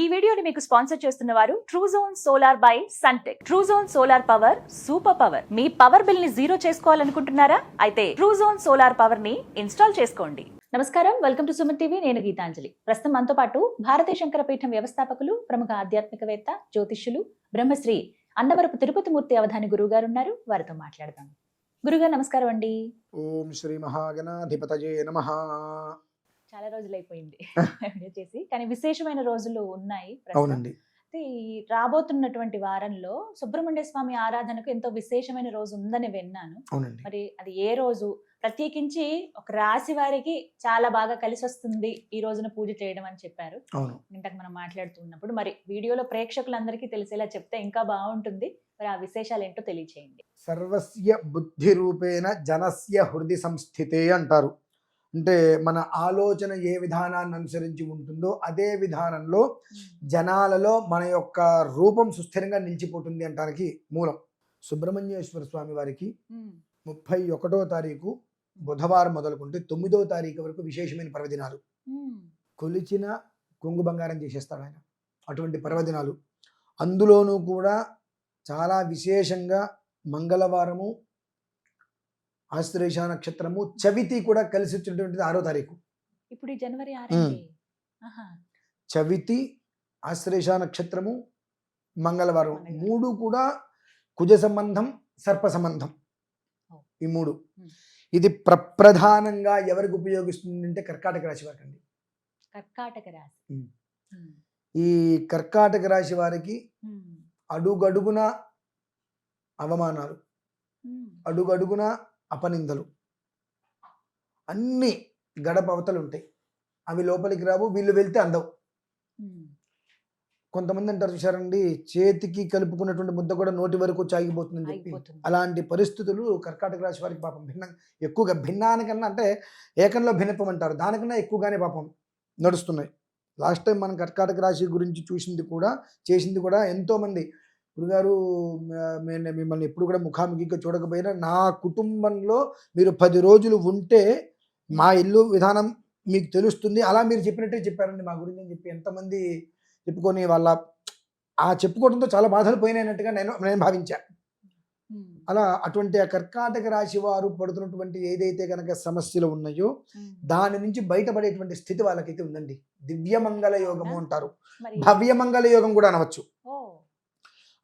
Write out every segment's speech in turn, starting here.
ఈ వీడియోని మీకు స్పాన్సర్ చేస్తున్న వారు Truzon solar by Suntek Truzon solar power super power me power బిల్ని జీరో చేసుకోవాలనుకుంటున్నారా? అయితే ట్రూజోన్ సోలార్ పవర్ని ఇన్స్టాల్ చేసుకోండి. నమస్కారం వెల్కమ్ టు సుమన్ టీవీ నేను గీతాంజలి. ప్రస్తుతం మనతో పాటు భారతీయ శంకర పీఠం వ్యవస్థాపకులు ప్రముఖ ఆధ్యాత్మికవేత్త జ్యోతిష్యులు బ్రహ్మశ్రీ అన్నవరపు తిరుపతి మూర్తి అవధాని గురువు గారు ఉన్నారు వారితో మాట్లాడదాం. గురుగారు నమస్కారం అండి. ఓం శ్రీ మహాగణాధిపతయే నమ. చాలా రోజులు అయిపోయింది వీడియో చేసి. కానీ విశేషమైన రోజులు ఉన్నాయి. అవునండి. రాబోతున్నటువంటి వారంలో సుబ్రహ్మణ్య స్వామి ఆరాధనకు ఎంతో విశేషమైన రోజు ఉందని విన్నాను. అవునండి. మరి అది ఏ రోజు? ప్రత్యేకించి ఒక రాశి వారికి చాలా బాగా కలిసి వస్తుంది ఈ రోజున పూజ చేయడం అని చెప్పారు. అవును. ఇంతకు మనం మాట్లాడుతున్నప్పుడు మరి వీడియోలో ప్రేక్షకులందరికీ తెలిసేలా చెప్తే ఇంకా బాగుంటుంది. మరి ఆ విశేషాలు ఏంటో తెలియచేయండి. సర్వస్య బుద్ధి రూపేణ జనస్య హృది సంస్థితే అంటారు. అంటే మన ఆలోచన ఏ విధానాన్ని అనుసరించి ఉంటుందో అదే విధానంలో జనాలలో మన యొక్క రూపం సుస్థిరంగా నిలిచిపోతుంది అంటానికి మూలం. సుబ్రహ్మణ్యేశ్వర స్వామి వారికి ముప్పై ఒకటో తారీఖు బుధవారం మొదలుకుంటే తొమ్మిదో తారీఖు వరకు విశేషమైన పర్వదినాలు. కొలిచిన కొంగు బంగారం చేసేస్తాడు ఆయన. అటువంటి పర్వదినాలు. అందులోనూ కూడా చాలా విశేషంగా మంగళవారము ఆశ్లేష నక్షత్రము చవితి కూడా కలిసి వచ్చినటువంటిది ఆరో తారీఖు. ఇప్పుడు జనవరి చవితి ఆశ్లేష నక్షత్రము మంగళవారం. మూడు కూడా కుజ సంబంధం సర్ప సంబంధం. ఈ మూడు. ఇది ప్రప్రధానంగా ఎవరికి ఉపయోగిస్తుంది అంటే కర్కాటక రాశి వారికి. అండి కర్కాటక రాశి. ఈ కర్కాటక రాశి వారికి అడుగడుగున అవమానాలు. అడుగడుగున అపనిందలు. అన్ని గడప అవతలు ఉంటాయి. అవి లోపలికి రావు వీళ్ళు వెళ్తే అందవు. కొంతమంది అంటారు చూసారండి చేతికి కలుపుకున్నటువంటి ముద్ద కూడా నోటి వరకు చాగిపోతుందని చెప్పి అలాంటి పరిస్థితులు కర్కాటక రాశి వారికి పాపం భిన్నం ఎక్కువగా భిన్నానికన్నా అంటే ఏకంలో భిన్నత్వం అంటారు. దానికన్నా ఎక్కువగానే పాపం నడుస్తున్నాయి. లాస్ట్ టైం మనం కర్కాటక రాశి గురించి చూసింది కూడా చేసింది కూడా ఎంతోమంది గురుగారు నేను మిమ్మల్ని ఎప్పుడు కూడా ముఖాముఖిగా చూడకపోయినా నా కుటుంబంలో మీరు పది రోజులు ఉంటే మా ఇల్లు విధానం మీకు తెలుస్తుంది. అలా మీరు చెప్పినట్టే చెప్పారండి. మా గురించి అని చెప్పి ఎంతమంది చెప్పుకొని వాళ్ళ ఆ చెప్పుకోవడంతో చాలా బాధలు పోయినట్టుగా నేను నేను భావించా. ఉమ్, అలా అటువంటి ఆ కర్కాటక రాశి వారు పడుతున్నటువంటి ఏదైతే కనుక సమస్యలు ఉన్నాయో. దాని నుంచి బయటపడేటువంటి స్థితి వాళ్ళకైతే ఉందండి. దివ్యమంగళ యోగము? అంటారు. భవ్యమంగళ యోగం కూడా అనవచ్చు.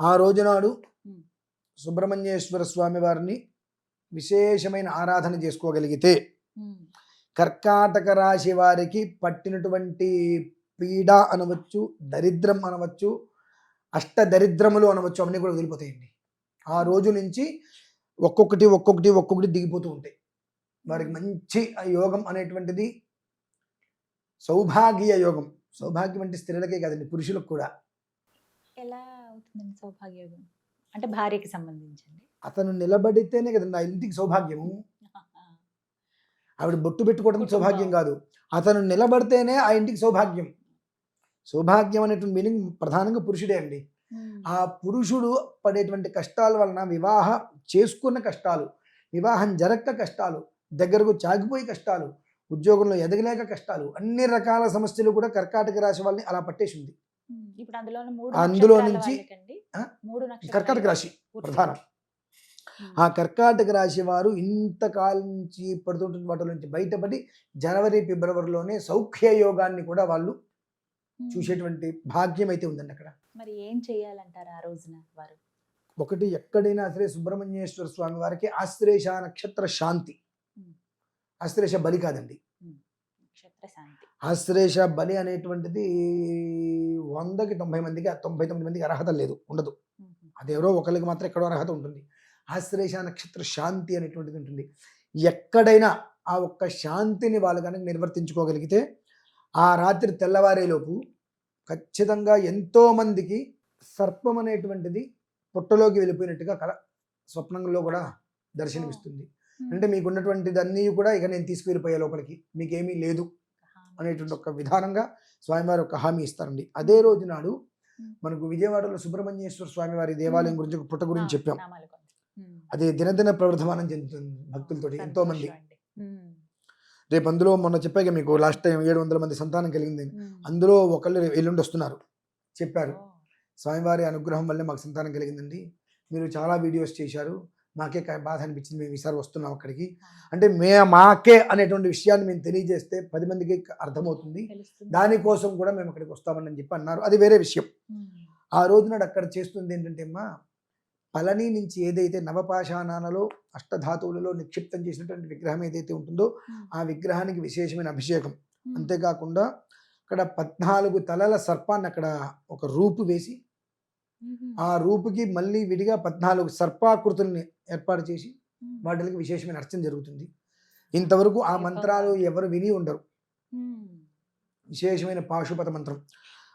ఆ రోజు నాడు ఉమ్. సుబ్రహ్మణ్యేశ్వర స్వామి వారిని విశేషమైన ఆరాధన చేసుకోగలిగితే కర్కాటక రాశి వారికి పట్టినటువంటి పీడ అనవచ్చు దరిద్రం అనవచ్చు అష్ట దరిద్రములు అనవచ్చు అవన్నీ కూడా వదిలిపోతాయండి. ఆ రోజు నుంచి ఒక్కొక్కటి ఒక్కొక్కటి ఒక్కొక్కటి దిగిపోతూ ఉంటాయి. వారికి మంచి యోగం అనేటువంటిది సౌభాగ్య యోగం. సౌభాగ్యం అంటే స్త్రీలకే కాదండి పురుషులకు కూడా. ఎలా అవుతుందండి సౌభాగ్యోగం అంటే భార్యకి సంబంధించండి అతను నిలబడితేనే కదండి ఆ ఇంటికి సౌభాగ్యము. ఆవిడ బొట్టు పెట్టుకోవడం. సౌభాగ్యం కాదు. అతను నిలబడితేనే ఆ ఇంటికి సౌభాగ్యం. సౌభాగ్యం అనేటువంటి మీనింగ్ ప్రధానంగా పురుషుడే అండి. ఆ పురుషుడు పడేటువంటి కష్టాల వలన వివాహ చేసుకున్న కష్టాలు వివాహం జరగక కష్టాలు దగ్గరకు చాగిపోయి కష్టాలు ఉద్యోగంలో ఎదగలేక కష్టాలు అన్ని రకాల సమస్యలు కూడా కర్కాటక రాశి వాళ్ళని అలా పట్టేసింది. ఇప్పుడు అందులో మూడు అందులో నక్షత్రాల నుంచి-? మూడు కర్కాటక రాశి. ప్రధానం. ఆ కర్కాటక రాశి వారు ఇంతకాలం నుంచి పడుతుంటున్న వాటి నుంచి బయటపడి జనవరి ఫిబ్రవరిలోనే సౌఖ్య యోగాన్ని కూడా వాళ్ళు. చూసేటువంటి భాగ్యం అయితే ఉందండి అక్కడ. మరి ఏం చేయాలంటారు ఆ రోజున వారు? ఒకటి ఎక్కడైనా సరే సుబ్రహ్మణ్యేశ్వర స్వామి వారికి ఆశ్లేష నక్షత్ర శాంతి. ఉమ్. ఆశ్లేష బలి కాదండి. నక్షత్ర శాంతి. ఆశ్లేష బలి అనేటువంటిది వందకి తొంభై మందికి తొంభై తొమ్మిది మందికి అర్హత లేదు ఉండదు. ఉమ్, అది ఎవరో ఒకరికి మాత్రం ఎక్కడో అర్హత ఉంటుంది. ఆశ్లేష నక్షత్ర శాంతి అనేటువంటిది ఉంటుంది. ఎక్కడైనా ఆ ఒక్క శాంతిని వాళ్ళు కనుక నిర్వర్తించుకోగలిగితే ఆ రాత్రి తెల్లవారేలోపు ఖచ్చితంగా ఎంతో మందికి సర్పం అనేటువంటిది పుట్టలోకి వెళ్ళిపోయినట్టుగా కల స్వప్నంలో కూడా దర్శనమిస్తుంది. అంటే మీకు ఉన్నటువంటిదన్నీ కూడా ఇక నేను తీసుకువెళ్ళిపోయే లోపలికి. మీకేమీ లేదు. అనేటువంటి ఒక విధానంగా స్వామివారి ఒక హామీ ఇస్తారండి. అదే రోజు నాడు. మనకు విజయవాడలో సుబ్రహ్మణ్యేశ్వర స్వామి వారి దేవాలయం. గురించి ఒక పుట్ట గురించి చెప్పాం. అది దినదిన ప్రవర్ధమానం చెందుతుంది భక్తులతోటి ఎంతో మంది. రేపు అందులో మొన్న చెప్పాక మీకు లాస్ట్ టైం ఏడు వందల మంది సంతానం కలిగింది. అందులో ఒకళ్ళు ఎల్లుండి వస్తున్నారు. చెప్పారు. స్వామివారి అనుగ్రహం వల్లే మాకు సంతానం కలిగిందండి. మీరు చాలా వీడియోస్ చేశారు. మాకే బాధ అనిపించింది. మేము ఈసారి వస్తున్నాం అక్కడికి. అంటే మే మాకే అనేటువంటి విషయాన్ని మేము తెలియజేస్తే పది మందికి అర్థమవుతుంది. దానికోసం కూడా మేము అక్కడికి వస్తామని చెప్పి అన్నారు. అది వేరే విషయం. ఆ రోజు నాడు అక్కడ చేస్తుంది ఏంటంటే అమ్మా పళని నుంచి ఏదైతే నవపాషాణాలలో అష్టధాతువులలో నిక్షిప్తం చేసినటువంటి విగ్రహం ఏదైతే ఉంటుందో ఆ విగ్రహానికి విశేషమైన అభిషేకం. అంతేకాకుండా అక్కడ పద్నాలుగు తలల సర్పాన్ని అక్కడ ఒక రూపు వేసి ఆ రూపుకి మళ్ళీ విడిగా పద్నాలుగు సర్పాకృతుల్ని ఏర్పాటు చేసి వాటికి విశేషమైన అర్చన జరుగుతుంది. ఇంతవరకు ఆ మంత్రాలు ఎవరు విని ఉండరు. విశేషమైన పాశుపత మంత్రం.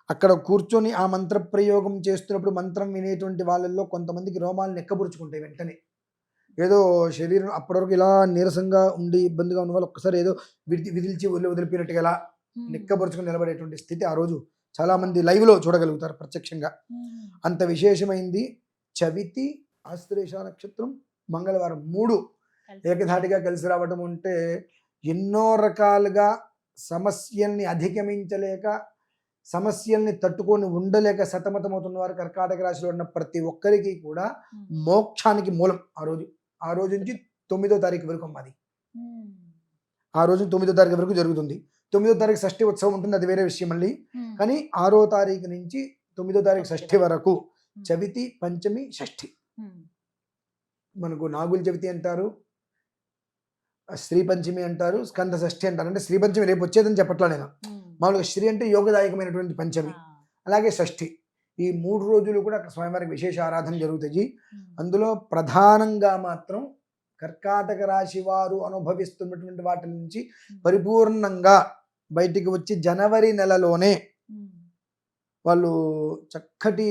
అక్కడ కూర్చొని ఆ మంత్ర ప్రయోగం చేస్తున్నప్పుడు మంత్రం వినేటువంటి వాళ్ళల్లో కొంతమందికి రోమాలు నెక్కబురుచుకుంటాయి వెంటనే. ఏదో శరీరం అప్పటివరకు ఇలా నీరసంగా ఉండి ఇబ్బందిగా ఉన్న వాళ్ళు ఒక్కసారి ఏదో విడి విదిల్చి వదిలి వదిలిపోయినట్టుగా ఇలా నిక్కబరుచుకుని నిలబడేటువంటి స్థితి ఆ రోజు చాలామంది లైవ్లో చూడగలుగుతారు ప్రత్యక్షంగా. అంత విశేషమైంది. చవితి ఆశ్లేష నక్షత్రం మంగళవారం మూడు. ఏకధాటిగా కలిసి రావడం అంటే ఎన్నో రకాలుగా సమస్యల్ని అధిగమించలేక సమస్యల్ని తట్టుకొని ఉండలేక సతమతమవుతున్న వారు కర్కాటక రాశిలో ఉన్న ప్రతి ఒక్కరికి కూడా మోక్షానికి మూలం ఆ రోజు. ఆ రోజు నుంచి తొమ్మిదో తారీఖు వరకు అమ్మది ఆ రోజు తొమ్మిదో తారీఖు వరకు జరుగుతుంది. తొమ్మిదో తారీఖు షష్ఠి ఉత్సవం ఉంటుంది అది వేరే విషయం మళ్ళీ. కానీ ఆరో తారీఖు నుంచి తొమ్మిదో తారీఖు షష్ఠి వరకు చవితి పంచమి షష్ఠి. మనకు నాగుల చవితి అంటారు శ్రీ పంచమి అంటారు స్కంద షష్ఠి అంటారు. అంటే శ్రీ పంచమి రేపు వచ్చేదని చెప్పట్లా నేను. మామూలుగా శ్రీ అంటే యోగదాయకమైనటువంటి పంచమి. అలాగే షష్ఠి. ఈ మూడు రోజులు కూడా స్వామివారికి విశేష ఆరాధన జరుగుతాయి. అందులో ప్రధానంగా మాత్రం కర్కాటక రాశి వారు అనుభవిస్తున్నటువంటి వాటి నుంచి పరిపూర్ణంగా బయటికి వచ్చి జనవరి నెలలోనే వాళ్ళు చక్కటి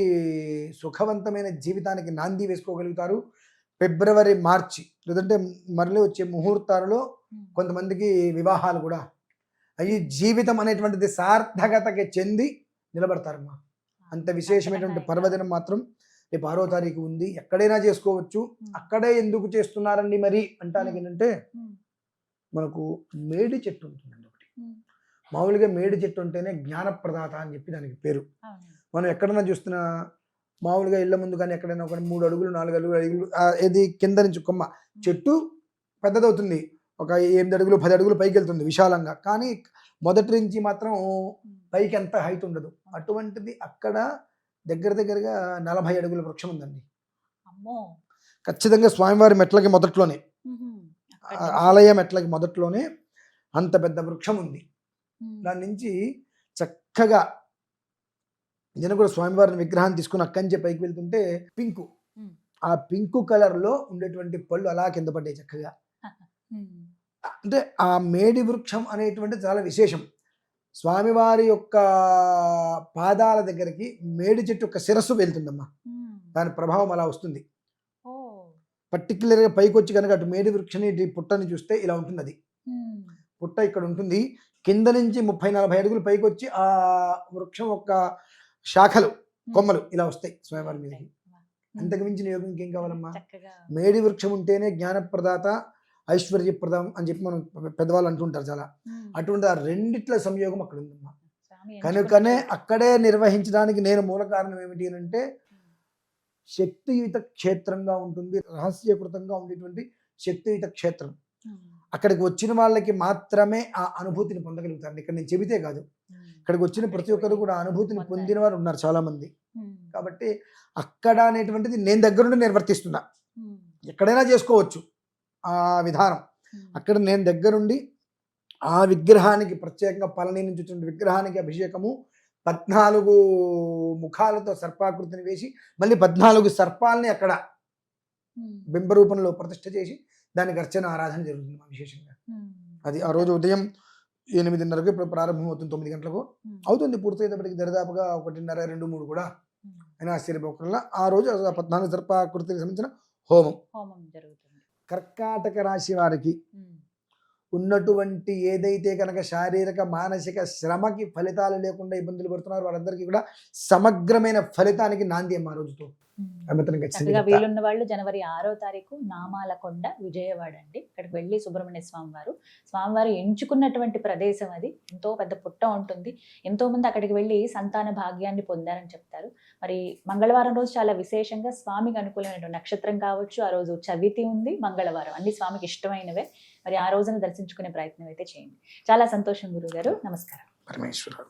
సుఖవంతమైన జీవితానికి నాంది వేసుకోగలుగుతారు. ఫిబ్రవరి మార్చి లేదంటే మరలి వచ్చే ముహూర్తాలలో కొంతమందికి వివాహాలు కూడా అయ్యి జీవితం అనేటువంటిది సార్థకతకి చెంది నిలబడతారమ్మా. అంత విశేషమైనటువంటి పర్వదినం మాత్రం రేపు ఆరో తారీఖు ఉంది ఎక్కడైనా చేసుకోవచ్చు. అక్కడే ఎందుకు చేస్తున్నారండి మరి? అంటానికి ఏంటంటే మనకు మేడి చెట్టు ఉంటుందండి ఒకటి. మామూలుగా మేడి చెట్టు ఉంటేనే జ్ఞానప్రదాత అని చెప్పి దానికి పేరు. మనం ఎక్కడైనా చూస్తున్నా మామూలుగా ఇళ్ళ ముందు కానీ ఎక్కడైనా ఒక మూడు అడుగులు నాలుగు అడుగులు అడుగులు ఇది కింద నుంచి కొమ్మ. చెట్టు పెద్దదవుతుంది. ఒక ఎనిమిది అడుగులు పది అడుగులు పైకి వెళ్తుంది విశాలంగా. కానీ మొదటి నుంచి మాత్రం పైకి ఎంత హైట్ ఉండదు. అటువంటిది అక్కడ దగ్గర దగ్గరగా నలభై అడుగుల వృక్షం ఉందండి. అమ్మో! ఖచ్చితంగా స్వామివారి మెట్లకి మొదట్లోనే ఆలయ మెట్లకి మొదట్లోనే అంత పెద్ద వృక్షం ఉంది. దాని నుంచి చక్కగా నేను కూడా స్వామివారిని విగ్రహాన్ని తీసుకుని అక్కడి పైకి వెళ్తుంటే పింకు. ఆ పింకు కలర్లో ఉండేటువంటి పళ్ళు అలా కింద పడ్డాయి చక్కగా. అంటే ఆ మేడి వృక్షం అనేటువంటిది చాలా విశేషం. స్వామివారి యొక్క పాదాల దగ్గరికి మేడి చెట్టు యొక్క శిరస్సు వెళ్తుందమ్మా. దాని ప్రభావం అలా వస్తుంది. పర్టికులర్గా పైకి వచ్చి కనుక అటు మేడి వృక్షని పుట్టని చూస్తే ఇలా ఉంటుంది అది పుట్ట ఇక్కడ ఉంటుంది. కింద నుంచి ముప్పై నలభై అడుగులు పైకి వచ్చి ఆ వృక్షం యొక్క శాఖలు కొమ్మలు ఇలా వస్తాయి స్వామివారి మీదకి. అంతకు మించిన యోగం ఇంకేం కావాలమ్మా? మేడి వృక్షం ఉంటేనే జ్ఞానప్రదాత ఐశ్వర్యప్రదం అని చెప్పి మనం పెద్దవాళ్ళు అంటుంటారు చాలా. అటువంటి ఆ రెండిట్ల సంయోగం అక్కడ ఉందమ్మా. కనుకనే. అక్కడే నిర్వహించడానికి నేను మూల కారణం ఏమిటి అని అంటే శక్తియుత క్షేత్రంగా ఉంటుంది రహస్యకృతంగా ఉండేటువంటి శక్తియుత క్షేత్రం. అక్కడికి వచ్చిన వాళ్ళకి మాత్రమే ఆ అనుభూతిని పొందగలుగుతారు. ఇక్కడ నేను చెబితే కాదు. ఇక్కడికి వచ్చిన ప్రతి ఒక్కరు కూడా అనుభూతిని. పొందిన వారు ఉన్నారు చాలా మంది ఉమ్, కాబట్టి అక్కడ అనేటువంటిది నేను దగ్గరుండి నిర్వర్తిస్తున్నా. ఎక్కడైనా చేసుకోవచ్చు. ఆ విధానం. అక్కడ నేను దగ్గరుండి ఆ విగ్రహానికి ప్రత్యేకంగా పళని నుంచి వచ్చిన విగ్రహానికి అభిషేకము పద్నాలుగు ముఖాలతో సర్పాకృతిని వేసి మళ్ళీ పద్నాలుగు సర్పాలని అక్కడ ఉమ్, బింబ రూపంలో ప్రతిష్ఠ చేసి దానికి అర్చన ఆరాధన జరుగుతుంది విశేషంగా. అది ఆ రోజు ఉదయం ఎనిమిదిన్నరకు ఇప్పుడు ప్రారంభం అవుతుంది తొమ్మిది గంటలకు. అవుతుంది పూర్తయ్యేటప్పటికి దరిదాపుగా ఒకటిన్నర రెండు మూడు కూడా. అయినా ఆశ్చర్యపోకుండా ఆ రోజు పద్నాలుగు సర్పాకృతికి సంబంధించిన హోమం. హోమం జరుగుతుంది. కర్కాటక రాశి వారికి ఉన్నటువంటి ఏదైతే కనుక శారీరక మానసిక శ్రమకి ఫలితాలు లేకుండా ఇబ్బందులు పడుతున్నారు వారందరికీ కూడా సమగ్రమైన ఫలితానికి నాంది అమ్మ రోజుతో. చక్కగా. వీలున్న వాళ్ళు జనవరి ఆరో తారీఖు నామాలకొండ విజయవాడ అండి. అక్కడికి వెళ్ళి సుబ్రహ్మణ్య స్వామి వారు స్వామివారు ఎంచుకున్నటువంటి ప్రదేశం అది. ఎంతో పెద్ద పుట్ట ఉంటుంది. ఎంతో మంది అక్కడికి వెళ్ళి సంతాన భాగ్యాన్ని పొందారని చెప్తారు. మరి మంగళవారం రోజు చాలా విశేషంగా స్వామికి అనుకూలమైన నక్షత్రం కావచ్చు ఆ రోజు చవితి ఉంది మంగళవారం. అన్ని స్వామికి ఇష్టమైనవే. మరి ఆ రోజున దర్శించుకునే ప్రయత్నం అయితే చేయండి. చాలా సంతోషం గురుగారు. నమస్కారం. పరమేశ్వర